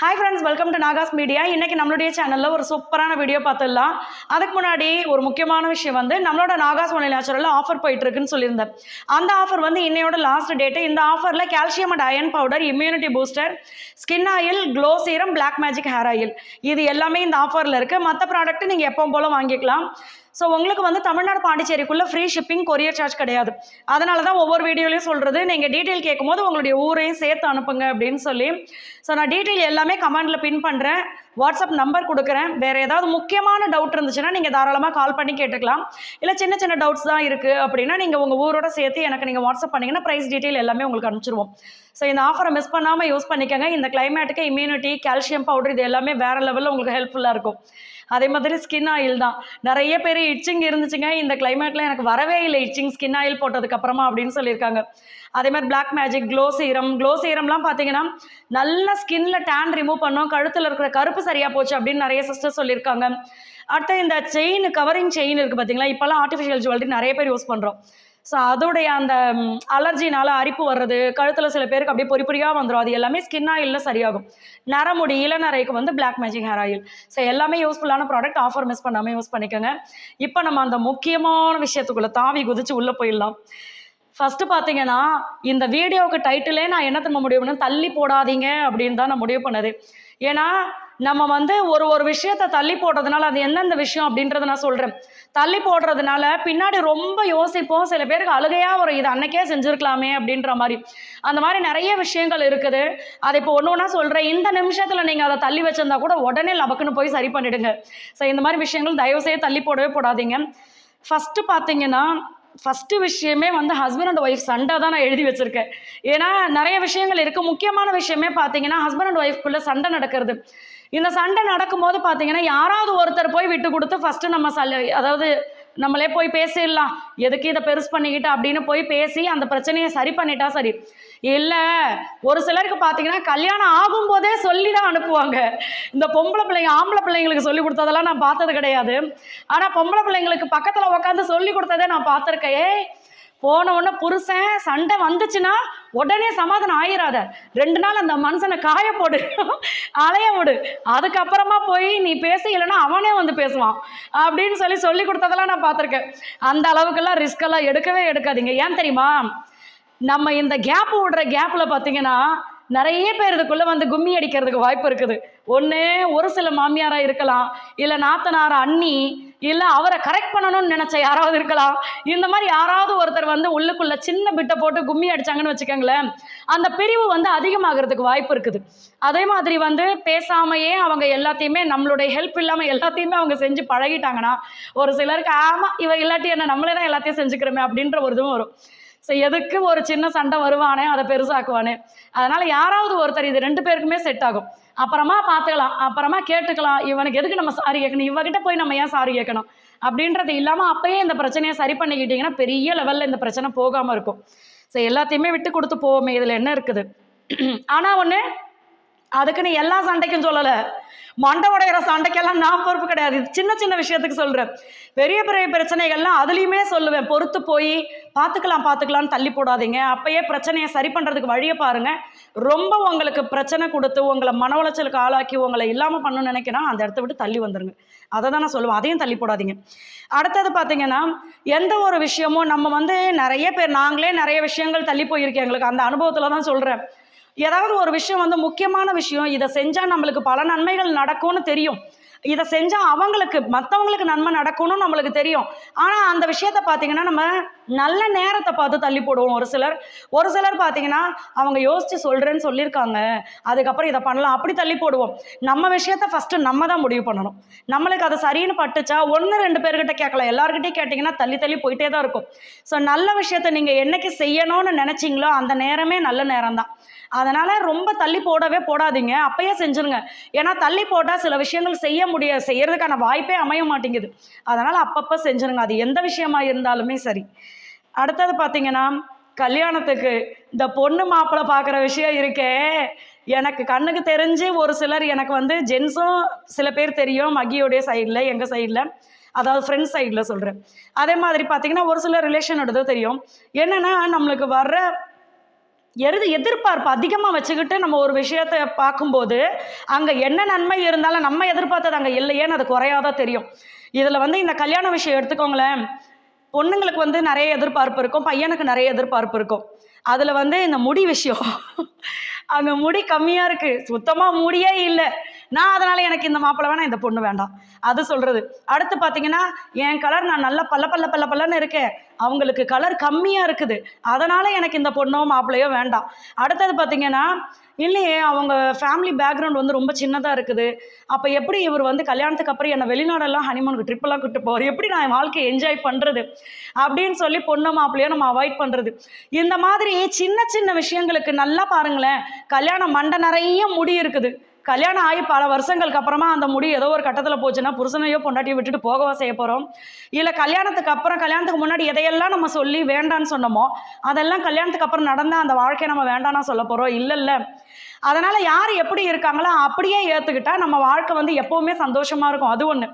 Hi friends welcome to Nagas media இன்னைக்கு நம்மளுடைய சேனலில் ஒரு சூப்பரான வீடியோ பார்த்துடலாம். அதுக்கு முன்னாடி ஒரு முக்கியமான விஷயம் வந்து நம்மளோட நாகாஸ் ஒன்லி நேச்சுரலில் ஆஃபர் போயிட்டு இருக்குன்னு சொல்லியிருந்தேன். அந்த ஆஃபர் வந்து இன்னையோட லாஸ்ட் டேட்டு இந்த ஆஃபரில் calcium and iron powder immunity booster skin oil glow serum black magic hair oil இது எல்லாமே இந்த ஆஃபரில் இருக்குது மற்ற ப்ராடக்ட்டு நீங்கள் எப்போ போல் வாங்கிக்கலாம். ஸோ உங்களுக்கு வந்து தமிழ்நாடு பாண்டிச்சேரிக்குள்ளே ஃப்ரீ ஷிப்பிங் கொரியர் சார்ஜ் கிடையாது. அதனால தான் ஒவ்வொரு வீடியோலையும் சொல்கிறது நீங்கள் டீட்டெயில் கேட்கும்போது உங்களுடைய ஊரையும் சேர்த்து அனுப்புங்க அப்படின்னு சொல்லி. ஸோ நான் டீட்டெயில் எல்லாமே கமெண்டில் பின் பண்ணுறேன் வாட்ஸ்அப் நம்பர் கொடுக்குறேன். வேறு ஏதாவது முக்கியமான டவுட் இருந்துச்சுன்னா நீங்கள் தாராளமாக கால் பண்ணி கேட்டுக்கலாம். இல்லை சின்ன சின்ன டவுட்ஸ் தான் இருக்குது அப்படின்னா நீங்கள் உங்கள் ஊரோட சேர்த்து எனக்கு நீங்கள் வாட்ஸ்அப் பண்ணிங்கன்னா ப்ரைஸ் டீட்டெயில் எல்லாமே உங்களுக்கு அனுப்பிச்சிருவோம். ஸோ இந்த ஆஃபரை மிஸ் பண்ணாமல் யூஸ் பண்ணிக்கோங்க. இந்த கிளைமேட்டுக்கு இம்யூனிட்டி கால்சியம் பவுடர் இது எல்லாமே வேறு லெவலில் உங்களுக்கு ஹெல்ப்ஃபுல்லாக இருக்கும். அதே மாதிரி ஸ்கின் ஆயில் தான். நிறைய பேர் இச்சிங் இருந்துச்சுங்க. இந்த கிளைமேட்டில் எனக்கு வரவே இல்லை. இச்சிங் ஸ்கின் ஆயில் போட்டதுக்கு அப்புறமா அப்படின்னு சொல்லியிருக்காங்க. அதே மாதிரி black magic glow serum glow சீரம்லாம் பார்த்தீங்கன்னா நல்ல ஸ்கின்ல டேன் ரிமூவ் பண்ணோம். கழுத்தில் இருக்கிற கருப்பு சரியாக போச்சு அப்படின்னு நிறைய சிஸ்டர் சொல்லியிருக்காங்க. அடுத்து இந்த செயின் கவரிங் செயின் இருக்குது பார்த்தீங்களா? இப்போல்லாம் ஆர்டிஃபிஷியல் ஜுவல்லரி நிறைய பேர் யூஸ் பண்ணுறோம் ஸோ அதோடைய அந்த அலர்ஜினால அரிப்பு வர்றது கழுத்தில் சில பேருக்கு அப்படியே பொறி பொறியாக வந்துடும் அது எல்லாமே ஸ்கின் ஆயிலில் சரியாகும். நரமுடி இளநரைக்கு வந்து black magic hair oil so எல்லாமே யூஸ்ஃபுல்லான ப்ராடக்ட் ஆஃபர் மிஸ் பண்ணாமல் யூஸ் பண்ணிக்கோங்க. இப்போ நம்ம அந்த முக்கியமான விஷயத்துக்குள்ளே தாவி குதிச்சு உள்ளே போயிடலாம். ஃபஸ்ட்டு பார்த்தீங்கன்னா இந்த வீடியோவுக்கு டைட்டிலே நான் என்ன திரும்ப முடிவு பண்ணேன்? தள்ளி போடாதீங்க அப்படின்னு தான் நான் முடிவு பண்ணது. ஏன்னா நம்ம வந்து ஒரு ஒரு விஷயத்தை தள்ளி போடுறதுனால அது எந்தெந்த விஷயம் அப்படின்றத நான் சொல்கிறேன் தள்ளி போடுறதுனால பின்னாடி ரொம்ப யோசிப்போம். சில பேருக்கு அழுகையாக வரும். இது அன்னைக்கே செஞ்சுருக்கலாமே அப்படின்ற மாதிரி. அந்த மாதிரி நிறைய விஷயங்கள் இருக்குது. அதை இப்போ ஒன்று ஒன்றா சொல்கிறேன் இந்த நிமிஷத்தில் நீங்கள் அதை தள்ளி வச்சிருந்தா கூட உடனே லபக்குன்னு போய் சரி பண்ணிடுங்க. ஸோ இந்த மாதிரி விஷயங்கள் தயவுசெய்து தள்ளி போடவே போடாதீங்க. ஃபஸ்ட்டு பார்த்தீங்கன்னா ஃபஸ்ட்டு விஷயமே வந்து ஹஸ்பண்ட் அண்ட் ஒய்ஃப் சண்டை தான் நான் எழுதி வச்சுருக்கேன். ஏன்னா நிறைய விஷயங்கள் இருக்குது முக்கியமான விஷயமே பார்த்தீங்கன்னா ஹஸ்பண்ட் அண்ட் ஒய்ஃப்குள்ளே சண்டை நடக்கிறது. இந்த சண்டை நடக்கும்போது பார்த்தீங்கன்னா யாராவது ஒருத்தர் போய் விட்டு கொடுத்து ஃபஸ்ட்டு நம்ம சல் அதாவது நம்மளே போய் பேசிடலாம். எதுக்கு இதை பெருசு பண்ணிக்கிட்டு அப்படின்னு போய் பேசி அந்த பிரச்சனையை சரி பண்ணிட்டா சரி. இல்லை ஒரு சிலருக்கு பார்த்தீங்கன்னா கல்யாணம் ஆகும்போதே சொல்லி தான் அனுப்புவாங்க. இந்த பொம்பளை பிள்ளைங்க ஆம்பளை பிள்ளைங்களுக்கு சொல்லி கொடுத்ததெல்லாம் நான் பார்த்தது கிடையாது. ஆனால் பொம்பளை பிள்ளைங்களுக்கு பக்கத்தில் உட்காந்து சொல்லி கொடுத்ததே நான் பார்த்துருக்கேன். போன உடனே புருஷன் சண்டை வந்துச்சுன்னா உடனே சமாதானம் ஆயிராத. ரெண்டு நாள் அந்த மனுஷனை காய போடு அலைய விடு. அதுக்கப்புறமா போய் நீ பேச இல்லைன்னா அவனே வந்து பேசுவான். அப்படின்னு சொல்லி சொல்லி கொடுத்ததெல்லாம் நான் பார்த்துருக்கேன். அந்த அளவுக்கெல்லாம் ரிஸ்க் எல்லாம் எடுக்கவே எடுக்காதீங்க. ஏன் தெரியுமா? நம்ம இந்த கேப் விடுற கேப்பில் பார்த்தீங்கன்னா நிறைய பேர் இதுக்குள்ளே வந்து கும்மி அடிக்கிறதுக்கு வாய்ப்பு இருக்குது. ஒன்று ஒரு சில மாமியாராக இருக்கலாம் இல்லை நாத்தனார் அண்ணி இல்லை அவரை கரெக்ட் பண்ணணும்னு நினச்ச யாராவது இருக்கலாம். இந்த மாதிரி யாராவது ஒருத்தர் வந்து உள்ளுக்குள்ளே சின்ன பிட்டை போட்டு கும்மி அடிச்சாங்கன்னு வச்சுக்கோங்களேன் அந்த பிரிவு வந்து அதிகமாகிறதுக்கு வாய்ப்பு இருக்குது. அதே மாதிரி வந்து பேசாமையே அவங்க எல்லாத்தையுமே நம்மளுடைய ஹெல்ப் இல்லாமல் எல்லாத்தையுமே அவங்க செஞ்சு பழகிட்டாங்கன்னா ஒரு சிலருக்கு ஆமாம் இவ இல்லாட்டி என்ன நம்மளே தான் எல்லாத்தையும் செஞ்சுக்கிறோமே அப்படின்ற ஒரு இதுவும் வரும். ஸோ எதுக்கு ஒரு சின்ன சண்டை வருவானே அதை பெருசாக்குவானே? அதனால் யாராவது ஒருத்தர் இது ரெண்டு பேருக்குமே செட் ஆகும். அப்புறமா பார்த்துக்கலாம். அப்புறமா கேட்டுக்கலாம். இவனுக்கு எதுக்கு நம்ம சாரி கேட்கணும்? இவகிட்ட போய் நம்ம ஏன் சாரி கேட்கணும்? அப்படின்றது இல்லாமல் அப்பயே இந்த பிரச்சனையை சரி பண்ணிக்கிட்டிங்கன்னா பெரிய லெவலில் இந்த பிரச்சனை போகாமல் இருக்கும். ஸோ எல்லாத்தையுமே விட்டு கொடுத்து போவோமே. இதில் என்ன இருக்குது? ஆனால் ஒன்று அதுக்குன்னு எல்லா சண்டைக்கும் சொல்லலை. மண்டை உடையிற சண்டைக்கெல்லாம் நான் பொறுப்பு கிடையாது. சின்ன சின்ன விஷயத்துக்கு சொல்கிறேன் பெரிய பெரிய பிரச்சனைகள்லாம் அதுலேயுமே சொல்லுவேன். பொறுத்து போய் பார்த்துக்கலாம் பார்த்துக்கலாம்னு தள்ளி போடாதீங்க. அப்பயே பிரச்சனையை சரி பண்ணுறதுக்கு வழியை பாருங்கள் ரொம்ப உங்களுக்கு பிரச்சனை கொடுத்து உங்களை மன உளைச்சலுக்கு ஆளாக்கி உங்களை இல்லாமல் பண்ணணும்னு நினைக்கிறேன் அந்த இடத்த விட்டு தள்ளி வந்துருங்க. அதை தான் நான் சொல்லுவேன். அதையும் தள்ளி போடாதீங்க. அடுத்தது பார்த்தீங்கன்னா எந்த ஒரு விஷயமும் நம்ம வந்து நிறைய பேர் நாங்களே நிறைய விஷயங்கள் தள்ளி போயிருக்கேன் எங்களுக்கு. அந்த அனுபவத்தில் தான் சொல்கிறேன் ஏதாவது ஒரு விஷயம் வந்து முக்கியமான விஷயம் இதை செஞ்சால் நம்மளுக்கு பல நன்மைகள் நடக்கும்னு தெரியும். இதை செஞ்சால் அவங்களுக்கு மற்றவங்களுக்கு நன்மை நடக்கணும்னு நம்மளுக்கு தெரியும். ஆனால் அந்த விஷயத்த பார்த்தீங்கன்னா நம்ம நல்ல நேரத்தை பார்த்து தள்ளி போடுவோம். ஒரு சிலர் ஒரு சிலர் பார்த்தீங்கன்னா அவங்க யோசித்து சொல்கிறேன்னு சொல்லியிருக்காங்க. அதுக்கப்புறம் இதை பண்ணலாம். அப்படி தள்ளி போடுவோம். நம்ம விஷயத்த ஃபஸ்ட்டு நம்ம தான் முடிவு பண்ணணும். நம்மளுக்கு அது சரின்னு பட்டுச்சா ஒன்று ரெண்டு பேர்கிட்ட கேட்கலாம். எல்லாருக்கிட்டையும் கேட்டிங்கன்னா தள்ளி தள்ளி போயிட்டே தான் இருக்கும். ஸோ நல்ல விஷயத்த நீங்கள் என்னைக்கு செய்யணும்னு நினச்சிங்களோ அந்த நேரமே நல்ல நேரம் தான் அதனால் ரொம்ப தள்ளி போடவே போடாதீங்க. அப்பயே செஞ்சுருங்க. ஏன்னா தள்ளி போட்டால் சில விஷயங்கள் செய்ய முடிய செய்யறதுக்கான வாய்ப்பே அமைய மாட்டேங்குது. அதனால் அப்பப்போ செஞ்சுருங்க. அது எந்த விஷயமா இருந்தாலுமே சரி. அடுத்தது பார்த்தீங்கன்னா கல்யாணத்துக்கு இந்த பொண்ணு மாப்பிள்ளை பார்க்குற விஷயம் இருக்கே. எனக்கு கண்ணுக்கு தெரிஞ்சு ஒரு சிலர் எனக்கு வந்து ஜென்ஸும் சில பேர் தெரியும். மகியோடைய சைடில் எங்கள் சைடில். அதாவது ஃப்ரெண்ட்ஸ் சைடில் சொல்கிறேன் அதே மாதிரி பார்த்தீங்கன்னா ஒரு சில ரிலேஷனோடது தெரியும். என்னென்னா நம்மளுக்கு வர்ற எருது எதிர்பார்ப்பு அதிகமாக வச்சுக்கிட்டு நம்ம ஒரு விஷயத்தை பார்க்கும்போது அங்கே என்ன நன்மை இருந்தாலும் நம்ம எதிர்பார்த்தது அங்கே இல்லையேன்னு அது குறையாதான் தெரியும். இதில் வந்து இந்த கல்யாண விஷயம் எடுத்துக்கோங்களேன். பொண்ணுங்களுக்கு வந்து நிறைய எதிர்பார்ப்பு இருக்கும் பையனுக்கு நிறைய எதிர்பார்ப்பு இருக்கும். அதில் வந்து இந்த முடி விஷயம் அங்கே முடி கம்மியாக இருக்குது சுத்தமாக முடியே இல்லை. நான் அதனால் எனக்கு இந்த மாப்பிள்ளை வேணாம் இந்த பொண்ணு வேண்டாம். அது சொல்கிறது அடுத்து பார்த்தீங்கன்னா என் கலர் நான் நல்லா பல்ல பல்ல பல்ல பல்லன்னு இருக்கேன். அவங்களுக்கு கலர் கம்மியாக இருக்குது. அதனால் எனக்கு இந்த பொண்ணோ மாப்பிள்ளையோ வேண்டாம். அடுத்தது பார்த்தீங்கன்னா இல்லையே அவங்க ஃபேமிலி பேக்ரவுண்ட் வந்து ரொம்ப சின்னதாக இருக்குது. அப்போ எப்படி இவர் வந்து கல்யாணத்துக்கு அப்புறம் என்னை வெளிநாடெல்லாம் ஹனிமூனுக்கு ட்ரிப்பெல்லாம் கூப்பிட்டு போவார்? எப்படி நான் என் வாழ்க்கையை என்ஜாய் பண்ணுறது அப்படின்னு சொல்லி பொண்ணு மாப்பிள்ளையோ நம்ம அவாய்ட் பண்ணுறது இந்த மாதிரி சின்ன சின்ன விஷயங்களுக்கு நல்லா பாருங்களேன் கல்யாணம் மண்டை நிறைய முடி இருக்குது. கல்யாணம் ஆகி பல வருஷங்களுக்கு அப்புறமா அந்த முடி ஏதோ ஒரு கட்டத்தில் போச்சுன்னா புருஷனையோ பொண்டாட்டியோ விட்டுட்டு போகவா செய்ய போகிறோம் இல்லை கல்யாணத்துக்கு அப்புறம் கல்யாணத்துக்கு முன்னாடி எதையெல்லாம் நம்ம சொல்லி வேண்டான்னு சொன்னோமோ அதெல்லாம் கல்யாணத்துக்கு அப்புறம் நடந்தால் அந்த வாழ்க்கையை நம்ம வேண்டாம்னா சொல்ல போகிறோம் இல்லைல்ல அதனால் யார் எப்படி இருக்காங்களோ அப்படியே ஏற்றுக்கிட்டா நம்ம வாழ்க்கை வந்து எப்போவுமே சந்தோஷமாக இருக்கும். அது ஒன்று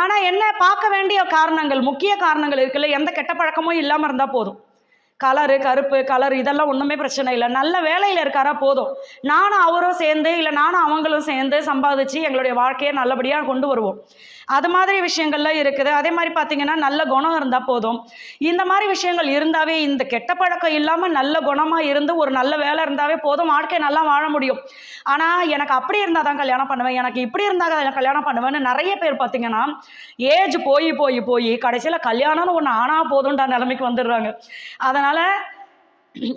ஆனால் என்ன பார்க்க வேண்டிய காரணங்கள் முக்கிய காரணங்கள் இருக்குல்ல எந்த கெட்ட பழக்கமும் இல்லாமல் இருந்தால் போதும். கலரு கருப்பு கலர் இதெல்லாம் ஒன்றுமே பிரச்சனை இல்லை. நல்ல வேலையில் இருக்காரா போதும். நானும் அவரும் சேர்ந்து இல்லை நானும் அவங்களும் சேர்ந்து சம்பாதிச்சு எங்களுடைய வாழ்க்கையை நல்லபடியாக கொண்டு வருவோம். அது மாதிரி விஷயங்கள்லாம் இருக்குது. அதே மாதிரி பார்த்தீங்கன்னா நல்ல குணம் இருந்தால் போதும். இந்த மாதிரி விஷயங்கள் இருந்தாவே இந்த கெட்ட பழக்கம் இல்லாமல் நல்ல குணமாக இருந்து ஒரு நல்ல வேலை இருந்தாவே போதும். வாழ்க்கை நல்லா வாழ முடியும். ஆனால் எனக்கு அப்படி இருந்தால் தான் கல்யாணம் பண்ணுவேன். எனக்கு இப்படி இருந்தால் தான் கல்யாணம் பண்ணுவேன்னு நிறைய பேர் பார்த்தீங்கன்னா ஏஜ் போய் போய் போய் கடைசியில் கல்யாணம்னு ஒன்று ஆனால் போதும்ன்ற நிலைமைக்கு வந்துடுறாங்க. அதனால்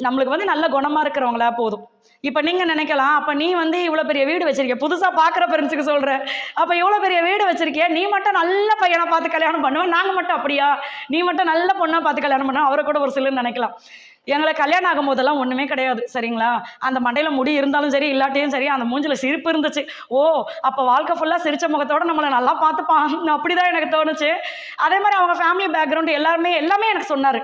நம்மளுக்கு வந்து நல்ல குணமாக இருக்கிறவங்களா போதும். இப்போ நீங்கள் நினைக்கலாம் அப்போ நீ வந்து இவ்வளோ பெரிய வீடு வச்சிருக்க புதுசாக பார்க்குற ஃப்ரெண்ட்ஸுக்கு சொல்கிற அப்போ இவ்வளோ பெரிய வீடு வச்சிருக்கிய நீ மட்டும் நல்ல பையனை பார்த்து கல்யாணம் பண்ணுவேன் நாங்கள் மட்டும் அப்படியா? நீ மட்டும் நல்ல பொண்ணாக பார்த்து கல்யாணம் பண்ண அவரை கூட ஒரு சிலர் நினைக்கலாம். எங்களை கல்யாணம் ஆகும் போதெல்லாம் ஒன்றுமே கிடையாது சரிங்களா? அந்த மண்டையில் முடி இருந்தாலும் சரி இல்லாட்டியும் சரி அந்த மூஞ்சில் சிரிப்பு இருந்துச்சு. ஓ அப்போ வாழ்க்கை ஃபுல்லாக சிரிச்ச முகத்தோடு நம்மளை நல்லா பார்த்துப்பான் அப்படி தான் எனக்கு தோணுச்சு. அதே மாதிரி அவங்க ஃபேமிலி பேக்ரவுண்டு எல்லாருமே எல்லாமே எனக்கு சொன்னார்.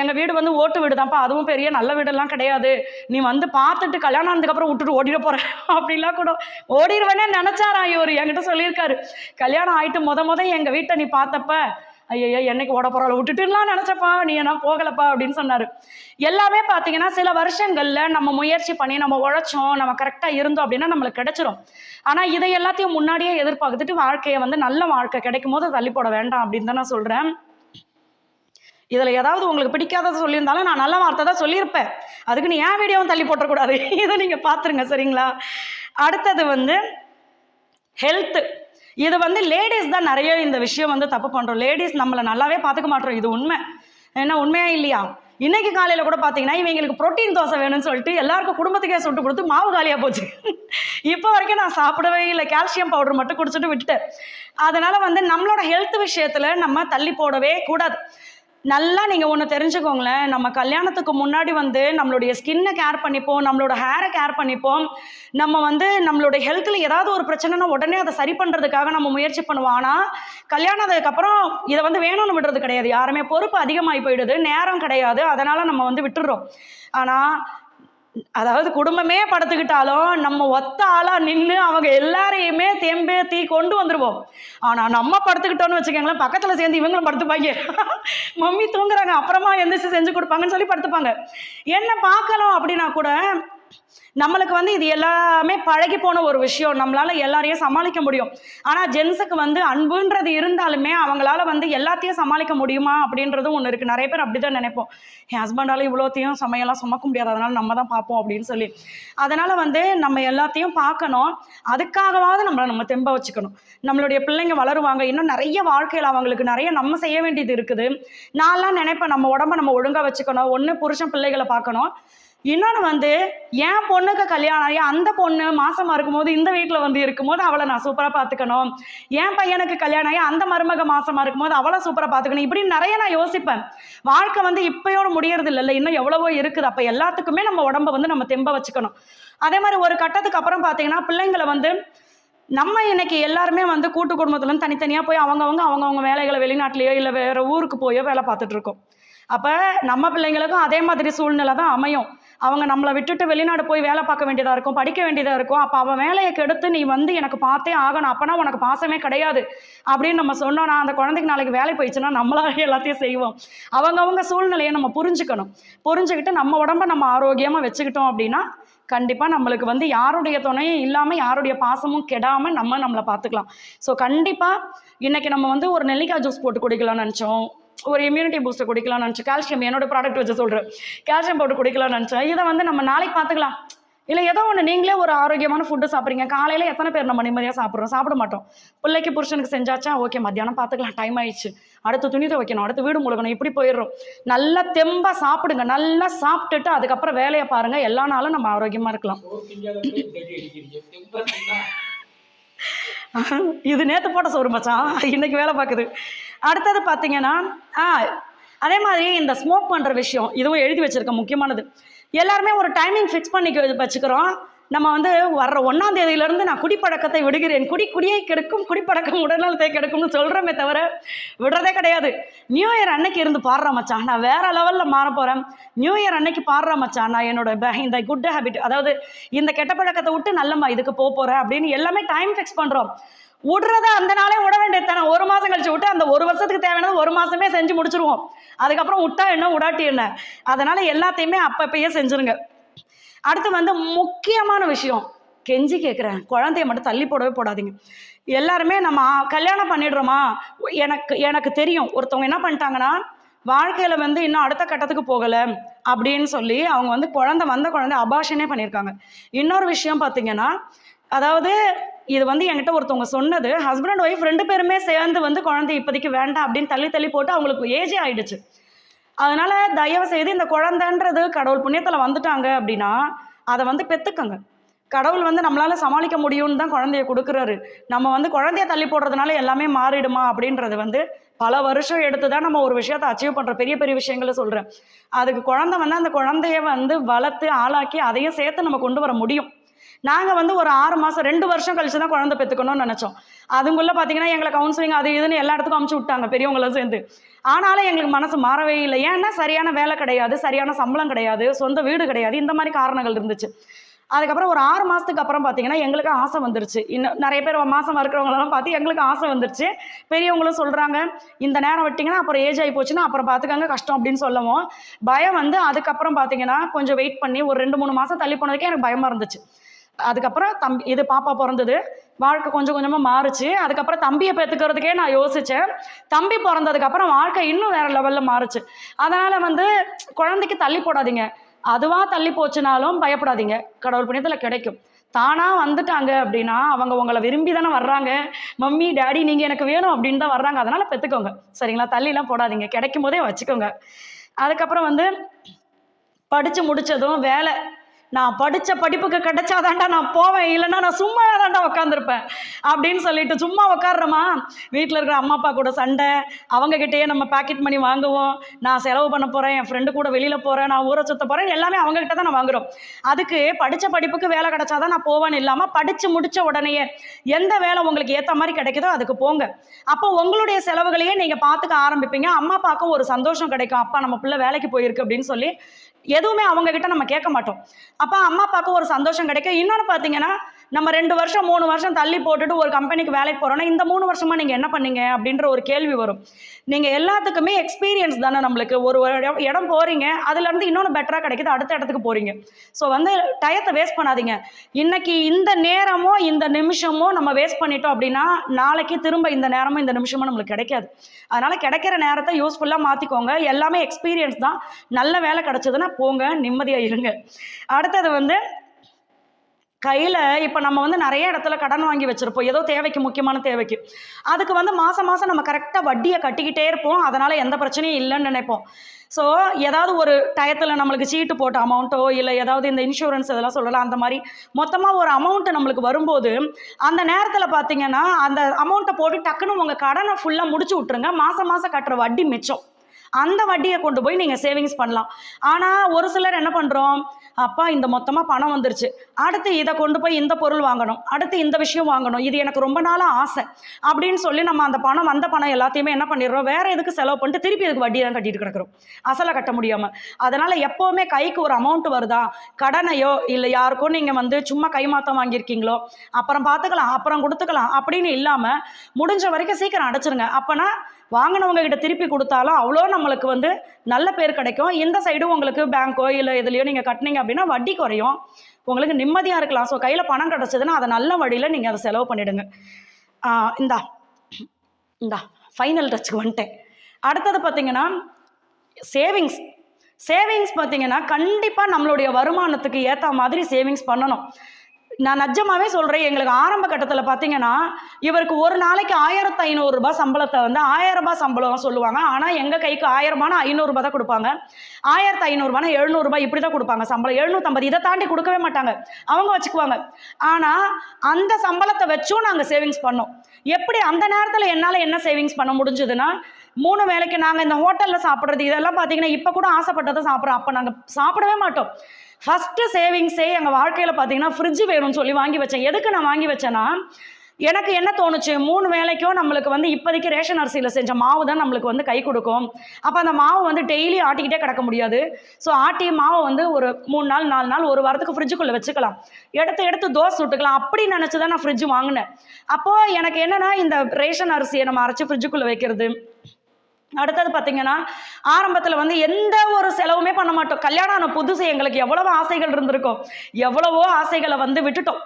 எங்கள் வீடு வந்து ஓட்டு வீடு தான்ப்பா அதுவும் பெரிய நல்ல வீடெல்லாம் கிடையாது. நீ வந்து பார்த்துட்டு கல்யாணம் ஆனதுக்கப்புறம் விட்டுட்டு ஓடிட போகிற அப்படிலாம் கூட ஓடிடுவேனே நினச்சாரா இவர் என்கிட்ட சொல்லியிருக்காரு. கல்யாணம் ஆகிட்டு முத முத எங்கள் வீட்டை நீ பார்த்தப்ப ஐயோ என்னைக்கு ஓட போகிறாள் விட்டுட்டுலாம் நினச்சப்பா நீ என்ன போகலப்பா அப்படின்னு சொன்னார். எல்லாமே பார்த்தீங்கன்னா சில வருஷங்களில் நம்ம முயற்சி பண்ணி நம்ம உழைச்சோம் நம்ம கரெக்டாக இருந்தோம் அப்படின்னா நம்மளுக்கு கிடைச்சிரும். ஆனால் இதை எல்லாத்தையும் முன்னாடியே எதிர்பார்த்துட்டு வாழ்க்கையை வந்து நல்ல வாழ்க்கை கிடைக்கும் போது தள்ளி போட வேண்டாம் அப்படின்னு தான் நான் சொல்கிறேன் இதில் ஏதாவது உங்களுக்கு பிடிக்காததை சொல்லியிருந்தாலும் நான் நல்ல வார்த்தை தான் சொல்லியிருப்பேன். அதுக்கு நீ ஏன் வீடியோவும் தள்ளி போட்டக்கூடாது இதை நீங்கள் பார்த்துருங்க சரிங்களா? அடுத்தது வந்து ஹெல்த்து இது வந்து லேடிஸ் தான் நிறைய இந்த விஷயம் வந்து தப்பு பண்ணுறோம் லேடிஸ் நம்மளை நல்லாவே பார்த்துக்க மாட்டோம். இது உண்மை. என்ன உண்மையா இல்லையா? இன்னைக்கு காலையில் கூட பார்த்தீங்கன்னா இவங்களுக்கு புரோட்டீன் தோசை வேணும்னு சொல்லிட்டு எல்லாருக்கும் குடும்பத்துக்கே சுட்டு கொடுத்து மாவு காலியாக போச்சு. இப்போ வரைக்கும் நான் சாப்பிடவே இல்லை. கால்சியம் பவுடர் மட்டும் குடிச்சிட்டு விட்டுட்டேன். அதனால் வந்து நம்மளோட ஹெல்த் விஷயத்தில் நம்ம தள்ளி போடவே கூடாது. நல்லா நீங்கள் ஒன்று தெரிஞ்சுக்கோங்களேன். நம்ம கல்யாணத்துக்கு முன்னாடி வந்து நம்மளுடைய ஸ்கின்னை கேர் பண்ணிப்போம் நம்மளோட ஹேரை கேர் பண்ணிப்போம். நம்ம வந்து நம்மளுடைய ஹெல்த்தில் ஏதாவது ஒரு பிரச்சனைனா உடனே அதை சரி பண்ணுறதுக்காக நம்ம முயற்சி பண்ணுவோம். ஆனால் கல்யாணம் ஆனதுக்கப்புறம் இதை வந்து வேணும்னு விடுறது கிடையாது. யாருமே பொறுப்பு அதிகமாகி போயிடுது நேரம் கிடையாது. அதனால் நம்ம வந்து விட்டுடுறோம். ஆனால் அதாவது குடும்பமே படுத்துக்கிட்டாலும் நம்ம ஒத்த ஆளா நின்று அவங்க எல்லாரையுமே தேம்பேத்தி கொண்டு வந்துருவோம். ஆனா நம்ம படுத்துக்கிட்டோம்னு வச்சுக்கோங்களேன் பக்கத்துல சேர்ந்து இவங்களும் படுத்துப்பாங்க. மம்மி தூங்குறாங்க அப்புறமா எந்திரிச்சு செஞ்சு கொடுப்பாங்கன்னு சொல்லி படுத்துப்பாங்க. என்ன பார்க்கணும் அப்படின்னா கூட நம்மளுக்கு வந்து இது எல்லாமே பழகி போன ஒரு விஷயம். நம்மளால எல்லாரையும் சமாளிக்க முடியும். ஆனா ஜென்ஸுக்கு வந்து அன்புன்றது இருந்தாலுமே அவங்களால வந்து எல்லாத்தையும் சமாளிக்க முடியுமா அப்படின்றதும் ஒன்று இருக்கு. நிறைய பேர் அப்படிதான் நினைப்போம். என் ஹஸ்பண்டால இவ்வளோத்தையும் சமையெல்லாம் சுமக்க முடியாது. அதனால நம்ம தான் பார்ப்போம் அப்படின்னு சொல்லி. அதனால வந்து நம்ம எல்லாத்தையும் பார்க்கணும். அதுக்காகவாவது நம்மளை நம்ம தெம்ப வச்சுக்கணும். நம்மளுடைய பிள்ளைங்க வளருவாங்க. இன்னும் நிறைய வாழ்க்கையில் அவங்களுக்கு நிறைய நம்ம செய்ய வேண்டியது இருக்குது. நான்லாம் நினைப்பேன் நம்ம உடம்ப நம்ம ஒழுங்கா வச்சுக்கணும். ஒன்று புருஷன் பிள்ளைகளை பார்க்கணும். இன்னொன்று வந்து என் பொண்ணுக்கு கல்யாணம் ஆகி அந்த பொண்ணு மாசமா இருக்கும்போது இந்த வீட்டில் வந்து இருக்கும்போது அவளை நான் சூப்பராக பார்த்துக்கணும். என் பையனுக்கு கல்யாணம் ஆகி அந்த மருமக மாசமா இருக்கும்போது அவளை சூப்பராக பார்த்துக்கணும். இப்படி நிறைய நான் யோசிப்பேன். வாழ்க்கை வந்து இப்பயோட முடியறது இல்லை இன்னும் எவ்வளவோ இருக்குது. அப்போ எல்லாத்துக்குமே நம்ம உடம்ப வந்து நம்ம தெம்ப வச்சுக்கணும். அதே மாதிரி ஒரு கட்டத்துக்கு அப்புறம் பார்த்தீங்கன்னா பிள்ளைங்களை வந்து நம்ம இன்னைக்கு எல்லாருமே வந்து கூட்டு குடும்பத்துலேருந்து தனித்தனியாக போய் அவங்கவுங்க அவங்கவுங்க வேலைகளை வெளிநாட்டிலேயோ இல்லை வேற ஊருக்கு போயோ வேலை பார்த்துட்டு இருக்கோம். அப்போ நம்ம பிள்ளைங்களுக்கும் அதே மாதிரி சூழ்நிலை தான் அமையும். அவங்க நம்மளை விட்டுட்டு வெளிநாடு போய் வேலை பார்க்க வேண்டியதாக இருக்கும் படிக்க வேண்டியதாக இருக்கும். அப்போ அவன் வேலையை கெடுத்து நீ வந்து எனக்கு பார்த்தே ஆகணும். அப்போனா உனக்கு பாசமே கிடையாது. அப்படின்னு நம்ம சொன்னோம்னா அந்த குழந்தைக்கு நாளைக்கு வேலை போயிடுச்சுன்னா நம்மளாக எல்லாத்தையும் செய்வோம். அவங்கவுங்க சூழ்நிலையை நம்ம புரிஞ்சுக்கணும். புரிஞ்சுக்கிட்டு நம்ம உடம்ப நம்ம ஆரோக்கியமாக வச்சுக்கிட்டோம் அப்படின்னா கண்டிப்பாக நம்மளுக்கு வந்து யாருடைய துணையும் இல்லாமல் யாருடைய பாசமும் கெடாமல் நம்ம நம்மளை பார்த்துக்கலாம். ஸோ கண்டிப்பாக இன்றைக்கி நம்ம வந்து ஒரு நெல்லிக்காய் ஜூஸ் போட்டு குடிக்கலாம்னு நினச்சோம். ஒரு இம்யூனிட்டி பூஸ்டர் குடிக்கலாம்னு நினச்சேன். கால்சியம் என்னோட ப்ராடக்ட் வச்சு சொல்கிறேன் கால்சியம் போட்டு குடிக்கலாம்னு நினச்சேன். இதை வந்து நம்ம நாளைக்கு பார்த்துக்கலாம். இல்லை ஏதோ ஒன்று நீங்களே ஒரு ஆரோக்கியமான ஃபுட்டு சாப்பிட்றீங்க. காலையில் எத்தனை பேர் நம்ம நிம்மதியாக சாப்பிட்றோம்? சாப்பிட மாட்டோம். பிள்ளைக்கு புருஷனுக்கு செஞ்சாச்சா? ஓகே மத்தியானம் பார்த்துக்கலாம். டைம் ஆயிடுச்சு. அடுத்து துணி துவைக்கணும். அடுத்து வீடு முழுகணும். இப்படி போயிடுறோம். நல்லா தெம்பாக சாப்பிடுங்க. நல்லா சாப்பிட்டுட்டு அதுக்கப்புறம் வேலையை பாருங்கள் எல்லா நாளும் நம்ம ஆரோக்கியமாக இருக்கலாம். இது நேற்று போட்ட சோறு மச்சான். இன்னைக்கு வேலை பார்க்குது. அடுத்தது பார்த்தீங்கன்னா ஆ அதே மாதிரி இந்த ஸ்மோக் பண்ணுற விஷயம் இதுவும் எழுதி வச்சிருக்க முக்கியமானது. எல்லாருமே ஒரு டைமிங் ஃபிக்ஸ் பண்ணி வச்சுக்கிறோம். நம்ம வந்து வர்ற ஒன்றாம் தேதியிலேருந்து நான் குடிப்பழக்கத்தை விடுகிறேன். குடி குடியை கெடுக்கும் குடிப்பழக்கம் உடல்நலத்தை கெடுக்கும்னு சொல்கிறோமே தவிர விடுறதே கிடையாது. நியூ இயர் அன்னைக்கு இருந்து பாடுற மச்சான். நான் வேற லெவலில் மாற போகிறேன் நியூ இயர் அன்னைக்கு பாடுற மச்சான். நான் என்னோட ப- இந்த குட் ஹேபிட் அதாவது இந்த கெட்ட பழக்கத்தை விட்டு நல்லம்மா இதுக்கு போக போகிறேன் அப்படின்னு எல்லாமே டைம் ஃபிக்ஸ் பண்ணுறோம் விடுறத அந்த நாளே விட வேண்டியது தானே. ஒரு மாதம் கழிச்சு விட்டு அந்த ஒரு வருஷத்துக்கு தேவையானது ஒரு மாதமே செஞ்சு முடிச்சிருவோம். அதுக்கப்புறம் விட்டா என்ன விடாட்டி என்ன? அதனால் எல்லாத்தையுமே அப்பப்பயே செஞ்சுருங்க. அடுத்து வந்து முக்கியமான விஷயம். கெஞ்சி கேட்குறேன் குழந்தைய மட்டும் தள்ளி போடவே போடாதீங்க. எல்லாருமே நம்ம கல்யாணம் பண்ணிடுறோமா? எனக்கு எனக்கு தெரியும். ஒருத்தவங்க என்ன பண்ணிட்டாங்கன்னா வாழ்க்கையில் வந்து இன்னும் அடுத்த கட்டத்துக்கு போகலை அப்படின்னு சொல்லி அவங்க வந்து குழந்தை வந்த குழந்தை அபாஷனே பண்ணியிருக்காங்க. இன்னொரு விஷயம் பார்த்தீங்கன்னா அதாவது இது வந்து என்கிட்ட ஒருத்தவங்க சொன்னது ஹஸ்பண்ட் அண்ட் ஒய்ஃப் ரெண்டு பேருமே சேர்ந்து வந்து குழந்தை இப்போதைக்கு வேண்டாம் அப்படின்னு தள்ளி தள்ளி போட்டு அவங்களுக்கு ஏஜே ஆயிடுச்சு. அதனால தயவு செய்து இந்த குழந்தைன்றது கடவுள் புண்ணியத்தில் வந்துட்டாங்க அப்படின்னா அதை வந்து பெற்றுக்கங்க கடவுள் வந்து நம்மளால சமாளிக்க முடியும்னு தான் குழந்தைய கொடுக்குறாரு. நம்ம வந்து குழந்தைய தள்ளி போடுறதுனால எல்லாமே மாறிடுமா அப்படின்றது வந்து பல வருஷம் எடுத்து தான் நம்ம ஒரு விஷயத்தை அச்சீவ் பண்ணுற பெரிய பெரிய விஷயங்களை சொல்கிறேன் அதுக்கு குழந்தை வந்து அந்த குழந்தைய வந்து வளர்த்து ஆளாக்கி அதையும் சேர்த்து நம்ம கொண்டு வர முடியும். நாங்கள் வந்து ஒரு ஆறு மாதம் ரெண்டு வருஷம் கழிச்சு தான் குழந்தை பெற்றுக்கணும்னு நினச்சோம். அதுக்குள்ளே பார்த்தீங்கன்னா எங்களை கவுன்சிலிங் அது இதுன்னு எல்லா இடத்துக்கும் அமுச்சு விட்டாங்க பெரியவங்களும் சேர்ந்து. ஆனாலும் எங்களுக்கு மனசு மாறவே இல்லை. ஏன்னா சரியான வேலை கிடையாது சரியான சம்பளம் கிடையாது சொந்த வீடு கிடையாது இந்த மாதிரி காரணங்கள் இருந்துச்சு. அதுக்கப்புறம் ஒரு ஆறு மாதத்துக்கு அப்புறம் பார்த்தீங்கன்னா எங்களுக்கு ஆசை வந்துருச்சு. இன்னும் நிறைய பேர் மாதம் இருக்கிறவங்களெல்லாம் பார்த்து எங்களுக்கு ஆசை வந்துருச்சு. பெரியவங்களும் சொல்கிறாங்க இந்த நேரம் விட்டிங்கன்னா அப்புறம் ஏஜ் ஆகி போச்சுன்னா அப்புறம் பார்த்துக்கங்க கஷ்டம் அப்படின்னு சொல்லவும். பயம் வந்து அதுக்கப்புறம் பார்த்தீங்கன்னா கொஞ்சம் வெயிட் பண்ணி ஒரு ரெண்டு மூணு மாதம் தள்ளி போனதுக்கே எனக்கு பயமாக இருந்துச்சு. அதுக்கப்புறம் தம்பி இது பாப்பா பிறந்தது. வாழ்க்கை கொஞ்சம் கொஞ்சமாக மாறுச்சு. அதுக்கப்புறம் தம்பியை பெற்றுக்கிறதுக்கே நான் யோசித்தேன் தம்பி பிறந்ததுக்கப்புறம் வாழ்க்கை இன்னும் வேறு லெவலில் மாறுச்சு. அதனால் வந்து குழந்தைக்கு தள்ளி போடாதீங்க. அதுவாக தள்ளி போச்சுனாலும் பயப்படாதீங்க. கடவுள் புண்ணியத்தில் கிடைக்கும். தானாக வந்துட்டாங்க அப்படின்னா அவங்க உங்களை விரும்பி தானே வர்றாங்க. மம்மி டேடி நீங்கள் எனக்கு வேணும் அப்படின்னு தான் வர்றாங்க. அதனால் பெற்றுக்கோங்க சரிங்களா? தள்ளிலாம் போடாதீங்க. கிடைக்கும் போதே வச்சுக்கோங்க. அதுக்கப்புறம் வந்து படித்து முடித்ததும் வேலை நான் படித்த படிப்புக்கு கிடைச்சாதாண்டா நான் போவேன் இல்லைன்னா நான் சும்மா தான்டா உட்காந்துருப்பேன் அப்படின்னு சொல்லிட்டு சும்மா உட்காடுறோமா வீட்டில் இருக்கிற அம்மா அப்பா கூட சண்டை. அவங்கக்கிட்டேயே நம்ம பாக்கெட் மணி வாங்குவோம். நான் செலவு பண்ண போகிறேன் என் ஃப்ரெண்டு கூட வெளியில் போகிறேன் நான் ஊரை சுற்ற போகிறேன் எல்லாமே அவங்கக்கிட்ட தான் நான் வாங்குறோம். அதுக்கு படித்த படிப்புக்கு வேலை கிடைச்சாதான் நான் போவேன்னு இல்லாமல் படித்து முடித்த உடனேயே எந்த வேலை உங்களுக்கு ஏற்ற மாதிரி கிடைக்குதோ அதுக்கு போங்க. அப்போ உங்களுடைய செலவுகளையே நீங்கள் பார்த்துக்க ஆரம்பிப்பீங்க. அம்மா அப்பாவுக்கும் ஒரு சந்தோஷம் கிடைக்கும். அப்பா நம்ம பிள்ளை வேலைக்கு போயிருக்கு அப்படின்னு சொல்லி எதுவுமே அவங்க கிட்ட நம்ம கேட்க மாட்டோம். அப்போ அம்மா அப்பாவுக்கு ஒரு சந்தோஷம் கிடைக்கும். இன்னொன்று பார்த்தீங்கன்னா நம்ம ரெண்டு வருஷம் மூணு வருஷம் தள்ளி போட்டுட்டு ஒரு கம்பெனிக்கு வேலைக்கு போகிறோன்னா இந்த மூணு வருஷமா நீங்கள் என்ன பண்ணீங்க அப்படின்ற ஒரு கேள்வி வரும். நீங்கள் எல்லாத்துக்குமே எக்ஸ்பீரியன்ஸ் தானே நம்மளுக்கு. ஒரு ஒரு இடம் இடம் போகிறீங்க அதுலேருந்து இன்னொன்று பெட்டராக கிடைக்குது அடுத்த இடத்துக்கு போகிறீங்க ஸோ வந்து டயத்தை வேஸ்ட் பண்ணாதீங்க. இன்னைக்கு இந்த நேரமோ இந்த நிமிஷமோ நம்ம வேஸ்ட் பண்ணிட்டோம் அப்படின்னா நாளைக்கு திரும்ப இந்த நேரமும் இந்த நிமிஷமும் நம்மளுக்கு கிடைக்காது. அதனால் கிடைக்கிற நேரத்தை யூஸ்ஃபுல்லாக மாற்றிக்கோங்க எல்லாமே எக்ஸ்பீரியன்ஸ் தான். நல்ல வேலை கிடச்சதுன்னா போங்க நிம்மதியாக இருங்க. அடுத்தது வந்து கையில் இப்போ நம்ம வந்து நிறைய இடத்துல கடன் வாங்கி வச்சுருப்போம். ஏதோ தேவைக்கு முக்கியமான தேவைக்கு. அதுக்கு வந்து மாதம் மாதம் நம்ம கரெக்டாக வட்டியை கட்டிக்கிட்டே இருப்போம். அதனால் எந்த பிரச்சனையும் இல்லைன்னு நினைப்போம். ஸோ ஏதாவது ஒரு டயத்தில் நம்மளுக்கு சீட்டு போட்ட அமௌண்ட்டோ இல்லை ஏதாவது இந்த இன்சூரன்ஸ் இதெல்லாம் சொல்லலாம். அந்த மாதிரி மொத்தமாக ஒரு அமௌண்ட்டு நம்மளுக்கு வரும்போது அந்த நேரத்தில் பார்த்தீங்கன்னா அந்த அமௌண்ட்டை போட்டு டக்குன்னு உங்கள் கடனை ஃபுல்லாக முடிச்சு விட்ருங்க மாதம் மாதம் கட்டுற வட்டி மிச்சம். அந்த வட்டியை கொண்டு போய் நீங்கள் சேவிங்ஸ் பண்ணலாம். ஆனால் ஒரு சிலர் என்ன பண்ணுறோம் அப்பா இந்த மொத்தமாக பணம் வந்துருச்சு. அடுத்து இதை கொண்டு போய் இந்த பொருள் வாங்கணும். அடுத்து இந்த விஷயம் வாங்கணும். இது எனக்கு ரொம்ப நாளாக ஆசை. அப்படின்னு சொல்லி நம்ம அந்த பணம் வந்த பணம் எல்லாத்தையுமே என்ன பண்ணிடுறோம்? வேற எதுக்கு செலவு பண்ணிட்டு திருப்பி அதுக்கு வட்டி தான் கட்டிட்டு கிடக்குறோம்? அசலை கட்ட முடியாமல் அதனால் எப்போவுமே கைக்கு ஒரு அமௌண்ட் வருதா? கடனையோ இல்லை யாருக்கோ நீங்கள் வந்து சும்மா கைமாத்தம் வாங்கியிருக்கீங்களோ? அப்புறம் பார்த்துக்கலாம் அப்புறம் கொடுத்துக்கலாம். அப்படின்னு இல்லாமல் முடிஞ்ச வரைக்கும் சீக்கிரம் அடைச்சிருங்க. அப்போனா வாங்கினவங்க கிட்ட திருப்பி கொடுத்தாலும் அவ்வளோ நம்மளுக்கு வந்து நல்ல பேர் கிடைக்கும். இந்த சைடும் உங்களுக்கு பேங்க்கோ இல்லை எதுலையோ நீங்கள் கட்டினீங்க அப்படின்னா வட்டி குறையும். உங்களுக்கு நிம்மதியாக இருக்கலாம். ஸோ கையில் பணம் கிடச்சதுன்னா அதை நல்ல வழியில் நீங்கள் அதை செலவு பண்ணிவிடுங்க இந்தா. இந்தா. ஃபைனல் டச்சுக்கு வந்துட்டேன். அடுத்தது பார்த்தீங்கன்னா சேவிங்ஸ் சேவிங்ஸ் பார்த்தீங்கன்னா கண்டிப்பாக நம்மளுடைய வருமானத்துக்கு ஏற்ற மாதிரி சேவிங்ஸ் பண்ணணும். நான் நஜமாவே சொல்கிறேன் எங்களுக்கு ஆரம்ப கட்டத்தில் பார்த்தீங்கன்னா இவருக்கு ஒரு நாளைக்கு ஆயிரத்து ஐநூறுரூபா சம்பளத்தை வந்து ஆயிரம் ரூபாய் சம்பளம் சொல்லுவாங்க. ஆனால் எங்கள் கைக்கு ஆயிரரூபானா ஐநூறுரூபா தான் கொடுப்பாங்க. ஆயிரத்து ஐநூறுரூபானா எழுநூறுபா இப்படி தான் கொடுப்பாங்க சம்பளம். எழுநூற்றம்பது இதை தாண்டி கொடுக்கவே மாட்டாங்க. அவங்க வச்சுக்குவாங்க. ஆனால் அந்த சம்பளத்தை வச்சும் நாங்கள் சேவிங்ஸ் பண்ணோம். எப்படி அந்த நேரத்தில் என்னால் என்ன சேவிங்ஸ் பண்ண முடிஞ்சதுன்னா மூணு வேளைக்கு நாங்கள் இந்த ஹோட்டலில் சாப்பிட்றது இதெல்லாம் பார்த்தீங்கன்னா இப்போ கூட ஆசைப்பட்டதை சாப்பிட்றோம். அப்போ நாங்கள் சாப்பிடவே மாட்டோம். ஃபஸ்ட்டு சேவிங்ஸே எங்கள் வாழ்க்கையில் பார்த்தீங்கன்னா ஃப்ரிட்ஜ் வேணும்னு சொல்லி வாங்கி வச்சேன். எதுக்கு நான் வாங்கி வச்சேன்னா எனக்கு என்ன தோணுச்சு? மூணு வேலைக்கும் நம்மளுக்கு வந்து இப்போதைக்கு ரேஷன் அரிசியில் செஞ்ச மாவு தான் நம்மளுக்கு வந்து கை கொடுக்கும். அப்போ அந்த மாவு வந்து டெய்லி ஆட்டிக்கிட்டே கிடக்க முடியாது. ஸோ ஆட்டி மாவை வந்து ஒரு மூணு நாள் நாலு நாள் ஒரு வாரத்துக்கு ஃப்ரிட்ஜுக்குள்ளே வச்சுக்கலாம். எடுத்து எடுத்து தோசை சுட்டுக்கலாம். அப்படி நினச்சி தான் நான் ஃப்ரிட்ஜ் வாங்கினேன். அப்போது எனக்கு என்னென்னா இந்த ரேஷன் அரிசியை நம்ம அரைச்சி ஃப்ரிட்ஜுக்குள்ளே வைக்கிறது அடுத்தது பார்த்தீங்கன்னா ஆரம்பத்தில் வந்து எந்த ஒரு செலவுமே பண்ண மாட்டோம். கல்யாணம் ஆன புதுசு எங்களுக்கு எவ்வளவோ ஆசைகள் இருந்திருக்கும். எவ்வளவோ ஆசைகளை வந்து விட்டுட்டோம்.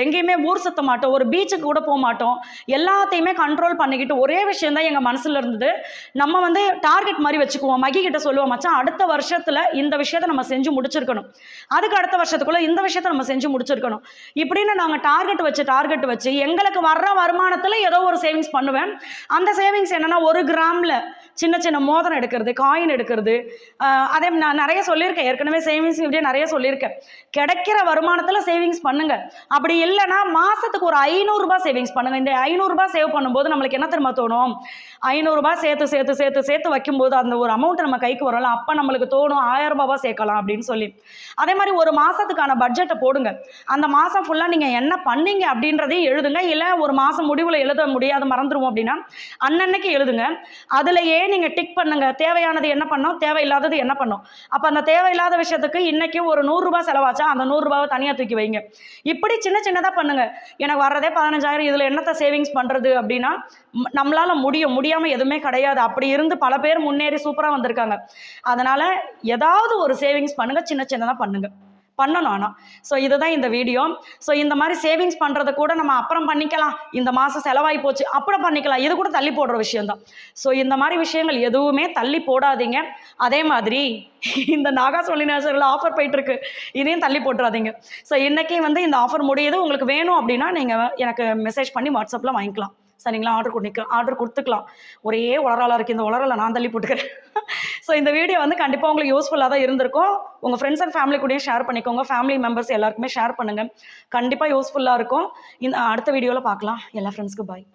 எங்கேயுமே ஊர் சுத்த மாட்டோம். ஒரு பீச்சுக்கு கூட போக மாட்டோம். எல்லாத்தையுமே கண்ட்ரோல் பண்ணிக்கிட்டு ஒரே விஷயம் தான் எங்கள் மனசில் இருந்தது. நம்ம வந்து டார்கெட் மாதிரி வச்சுக்குவோம். மகி கிட்ட சொல்லுவோம் மச்சான் அடுத்த வருஷத்தில் இந்த விஷயத்தை நம்ம செஞ்சு முடிச்சிருக்கணும். அதுக்கு அடுத்த வருஷத்துக்குள்ள இந்த விஷயத்தை நம்ம செஞ்சு முடிச்சிருக்கணும். இப்படின்னு நாங்கள் டார்கெட் வச்சு டார்கெட் வச்சு எங்களுக்கு வர்ற வருமானத்தில் ஏதோ ஒரு சேவிங்ஸ் பண்ணுவேன். அந்த சேவிங்ஸ் என்னென்னா ஒரு கிராமில் சின்ன சின்ன மோதிரம் எடுக்கிறது காயின் எடுக்கிறது. அதே நான் நிறைய சொல்லியிருக்கேன். ஏற்கனவே சேவிங்ஸ் இப்படியே நிறைய சொல்லியிருக்கேன். கிடைக்கிற வருமானத்தில் சேவிங்ஸ் பண்ணுங்க. அப்படி இல்லைன்னா மாசத்துக்கு ஒரு ஐநூறுரூபா சேவிங்ஸ் பண்ணுங்க. இந்த ஐநூறுரூபா சேவ் பண்ணும்போது நம்மளுக்கு என்ன திரும்ப தோணும்? ஐநூறுரூபா சேர்த்து சேர்த்து சேர்த்து சேர்த்து வைக்கும்போது அந்த ஒரு அமௌண்ட் நம்ம கைக்கு வரோம்ல அப்போ நம்மளுக்கு தோணும் ஆயிரம் ரூபாவா சேர்க்கலாம் அப்படின்னு சொல்லி. அதே மாதிரி ஒரு மாசத்துக்கான பட்ஜெட்டை போடுங்க. அந்த மாசம் ஃபுல்லாக நீங்கள் என்ன பண்ணீங்க அப்படின்றதையும் எழுதுங்க. இல்லை ஒரு மாதம் முடிவில் எழுத முடியாது மறந்துடுவோம் அப்படின்னா அன்னன்னைக்கு எழுதுங்க. அதுலேயே நீங்கள் டிக் பண்ணுங்க. தேவையானது என்ன பண்ணோம்? தேவையில்லாதது என்ன பண்ணோம்? அப்போ அந்த தேவையில்லாத விஷயத்துக்கு இன்னைக்கு ஒரு நூறுரூபா செலவாச்சா? அந்த நூறுரூபாவை தனியாக தூக்கி வைங்க. இப்படி சின்ன சின்னதாக பண்ணுங்க. எனக்கு வர்றதே பதினஞ்சாயிரம் இதில் என்னத்தை சேவிங்ஸ் பண்ணுறது அப்படின்னா நம்மளால் முடியும். முடியாமல் எதுவுமே கிடையாது. அப்படி இருந்து பல பேர் முன்னேறி சூப்பராக வந்திருக்காங்க. அதனால் ஏதாவது ஒரு சேவிங்ஸ் பண்ணுங்க. சின்ன சின்னதாக பண்ணுங்க. பண்ணணும் ஆனால் ஸோ இதுதான் இந்த வீடியோ ஸோ இந்த மாதிரி சேவிங்ஸ் பண்ணுறத கூட நம்ம அப்புறம் பண்ணிக்கலாம். இந்த மாதம் செலவாகி போச்சு அப்புறம் பண்ணிக்கலாம். இது கூட தள்ளி போடுற விஷயம்தான். ஸோ இந்த மாதிரி விஷயங்கள் எதுவுமே தள்ளி போடாதீங்க. அதே மாதிரி இந்த நாகா நேசர்கள் ஆஃபர் போயிட்டுருக்கு. இதையும் தள்ளி போட்டுறாதீங்க. ஸோ இன்றைக்கி வந்து இந்த ஆஃபர் முடியுது. உங்களுக்கு வேணும் அப்படின்னா நீங்கள் எனக்கு மெசேஜ் பண்ணி வாட்ஸ்அப்பில் வாங்கிக்கலாம். சரிங்களா ஆர்டர் கொடுக்கலாம் ஆர்டர் கொடுத்துக்கலாம். ஒரே உளறலாக இருக்குது இந்த உளரலை நான் தள்ளி போட்டுக்கிறேன். ஸோ இந்த வீடியோ வந்து கண்டிப்பாக உங்களுக்கு யூஸ்ஃபுல்லாக தான் இருந்திருக்கும். உங்கள் ஃப்ரெண்ட்ஸ் அண்ட் ஃபேமிலி கூடயும் ஷேர் பண்ணிக்கோங்க. ஃபேமிலி மெம்பர்ஸ் எல்லாருக்குமே ஷேர் பண்ணுங்கள் கண்டிப்பாக யூஸ்ஃபுல்லாக இருக்கும். இந்த அடுத்த வீடியோவில் பார்க்கலாம். எல்லா ஃப்ரெண்ட்ஸ்க்கு பாய்